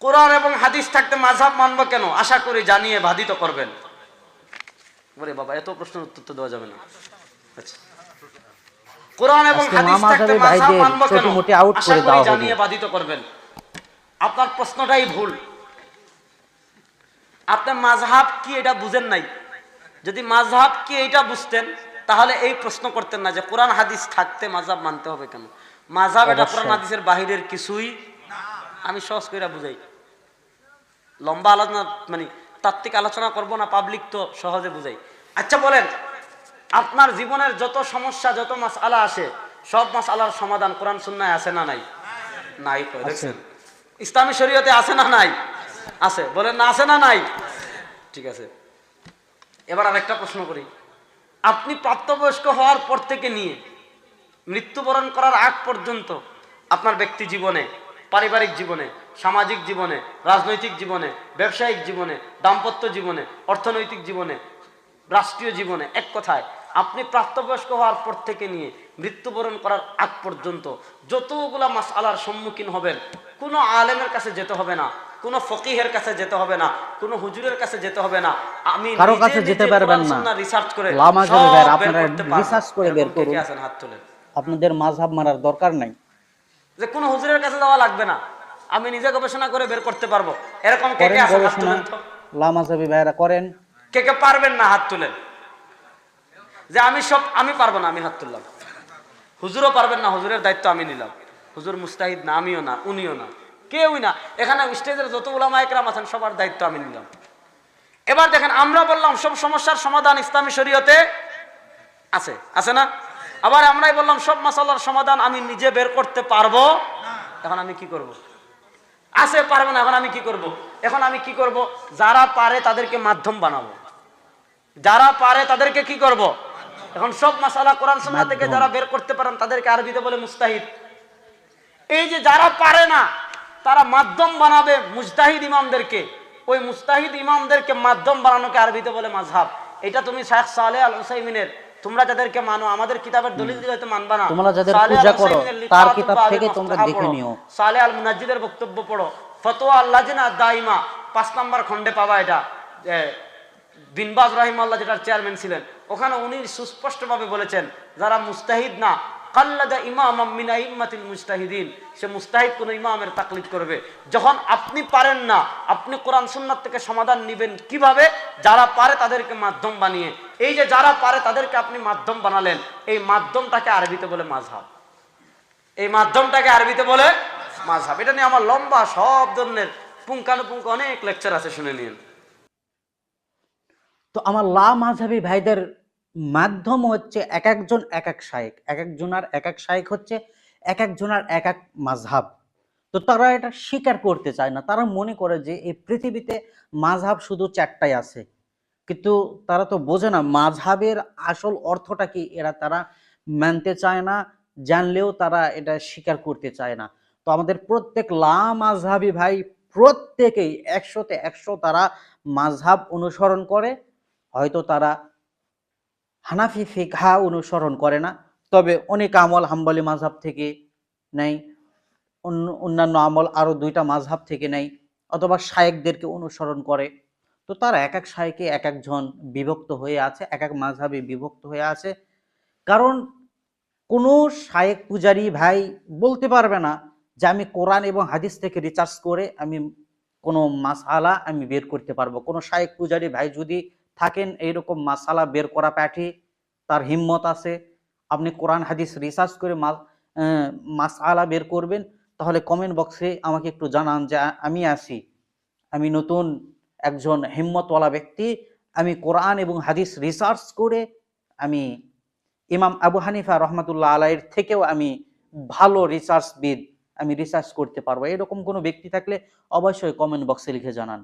কোরআন এবং হাদিস থাকতে মাঝহাব মানবো কেন? আশা করি জানিয়ে বাধিত করবেন। ওরে বাবা এত প্রশ্নের উত্তর তো দেওয়া যাবে না। আচ্ছা। কোরআন এবং হাদিস থাকতে সাহেব মানবো কেন? চটি-মুটি করে হবে। জানিয়ে বাধিত করবেন। আপনার প্রশ্নটাই ভুল। আপনি মাযহাব কি এটা বুঝেন নাই? যদি মাযহাব কি এটা বুঝতেন তাহলে এই প্রশ্ন করতেন না যে কোরআন হাদিস থাকতে মাযহাব মানতে হবে কেন? মাযহাব এটা। কোরআন হাদিসের বাহিরের কিছুই আমি সহজ করে বুঝাই। লম্বা আলোচনা মানে তাত্ত্বিক আলোচনা করব না পাবলিক তো সহজে বুঝাই। আচ্ছা বলেন আপনার জীবনের যত সমস্যা যত মাস আলা আসে সব মাস আলার সমাধান কোরআন সুন্নায় আছে না নাই? নাই দেখছেন? ইসলামী শরীয়তে আছে না নাই? আছে। বলেন না আছে না নাই? ঠিক আছে। এবার আর একটা প্রশ্ন করি। আপনি প্রাপ্তবয়স্ক হওয়ার পর থেকে নিয়ে মৃত্যুবরণ করার আগ পর্যন্ত আপনার ব্যক্তি জীবনে পারিবারিক জীবনে সামাজিক জীবনে রাজনৈতিক জীবনে ব্যবসায়িক জীবনে দাম্পত্য জীবনে অর্থনৈতিক জীবনে রাষ্ট্রীয় জীবনে এক কথায় আপনি প্রাপ্তবয়স্ক হওয়ার পর থেকে নিয়ে মৃত্যুবরণ করার আগ পর্যন্ত যতগুলা মাসআলার সম্মুখীন হবেন কোনো আলেমের কাছে যেতে হবে না কোনো ফকিহের কাছে যেতে হবে না কোনো হুজুরের কাছে যেতে হবে না। আমি কারও কাছে যেতে পারবেন না। রিসার্চ করে লামা আপনারা research করে বের করুন। আপনাদের মাঝহাব মারার দরকার নাই। যে কোনো হুজুরের কাছে যাওয়া লাগবে না। আমি নিজে গবেষণা করে বের করতে পারব। এরকম কে কে আছেন হাত তুলেন তো? লামাজাবি ভাইরা করেন। কে কে পারবেন না হাত তুলেন? যে আমি সব আমি পারব না আমি হাত তুললাম। হুজুরও পারবেন না হুজুরের দায়িত্ব আমি নিলাম। হুজুর মুস্তাহিদ না আমিও না উনিও না কেউই না। এখানে স্টেজের যত উলামা একরাম আছেন সবার দায়িত্ব আমি নিলাম। এবার দেখেন আমরা বললাম সব সমস্যার সমাধান ইসলামী শরীয়তে আছে। আছে না? আবার আমরাই বললাম সব মাসালার সমাধান আমি নিজে বের করতে পারব। এখন আমি কি করব। আছে পারব না এখন আমি কি করব। এখন আমি কি করব? যারা পারে তাদেরকে মাধ্যম বানাবো। যারা পারে তাদেরকে কি করব। এখন সব মাসালা কোরআন সুন্নাহ থেকে যারা বের করতে পারেন তাদেরকে আরবিতে বলে মুস্তাহিদ। এই যে যারা পারে না তারা মাধ্যম বানাবে মুস্তাহিদ ইমামদেরকে। ওই মুস্তাহিদ ইমামদেরকে মাধ্যম বানানোকে আরবিতে বলে মাঝহাব এটা তুমি শেখ সালে আল হুসাইমিনের তোমরা যাদেরকে মানো আমাদের কিতাবের দলিল দিলে হয়তো মানবা না। তোমরা যাদের পূজা করো, তার কিতাব থেকে তোমরা দেখে নিও। সালে আল মুনাজ্জিদের বক্তব্য পড়ো। ফতোয়া আল্লাহ জিনা দাইমা পাঁচ নাম্বার খণ্ডে পাবা এটা। বিনবাজ রাহিমাল্লাহ যেটার চেয়ারম্যান ছিলেন ওখানে উনি সুস্পষ্টভাবে বলেছেন যারা মুস্তাহিদ না কাল্লাদা ইমাম মিনা ইম্মাতিল মুস্তাহিদিন সে মুস্তাহিদ কোন ইমামের তাকলিদ করবে। যখন আপনি পারেন না, আপনি কোরআন সুন্নাত থেকে সমাধান নেবেন কীভাবে? যারা পারে তাদেরকে মাধ্যম বানিয়ে। এই যে যারা পারে তাদেরকে আপনি মাধ্যম বানালেন। এই মাধ্যমটাকে আরবিতে বলে মাঝহাব এই মাধ্যমটাকে আরবিতে বলে মাঝহাব এটা নিয়ে আমার লম্বা সব ধরনের পুঙ্খানুপুঙ্খ অনেক লেকচার আছে, শুনে নিন। তো আমার লা মাঝহাবি ভাইদের মাধ্যম হচ্ছে এক একজন এক এক শায়েক। এক একজনার এক এক শায়েক হচ্ছে এক একজনার এক এক মাঝহাব তো তারা এটা স্বীকার করতে চায় না। তারা মনে করে যে এই পৃথিবীতে মাঝহাব শুধু চারটাই আছে। কিন্তু তারা তো বোঝে না মাঝহাবের আসল অর্থটা কি? এরা তারা মানতে চায় না, জানলেও তারা এটা স্বীকার করতে চায় না। তো আমাদের প্রত্যেক লা মাঝহাবি ভাই প্রত্যেকেই একশোতে একশো তারা মাঝহাব অনুসরণ করে। হয়তো তারা হানাফি ফিকহা অনুসরণ করে না। তবে অনেক আমল হাম্বলি মাঝহাব থেকে নেয়, অন্য, অন্যান্য আমল আরও দুইটা মাঝহাব থেকে নেয়, অথবা শায়েকদেরকে অনুসরণ করে। তো তারা এক এক শায়েকে এক একজন বিভক্ত হয়ে আছে এক এক মাঝহাবে বিভক্ত হয়ে আছে। কারণ কোনো শায়েক পূজারি ভাই বলতে পারবে না যে আমি কোরআন এবং হাদিস থেকে রিচার্জ করে আমি কোনো মাসালা আমি বের করতে পারব। কোনো শায়েক পূজারি ভাই যদি থাকেন, এইরকম মাসালা বের করা প্যাঠি তার হিম্মত আছে। আপনি কোরআন, হাদিস রিসার্চ করে মাসালা বের করবেন, তাহলে কমেন্ট বক্সে আমাকে একটু জানান যে আমি আছি। আমি নতুন একজন হিম্মতওয়ালা ব্যক্তি, আমি কোরআন এবং হাদিস রিসার্চ করে আমি ইমাম আবু হানিফা রহমতুল্লাহ আলাইয়ের থেকেও আমি ভালো রিসার্চবিদ আমি রিসার্চ করতে পারব। এরকম কোনো ব্যক্তি থাকলে অবশ্যই কমেন্ট বক্সে লিখে জানান।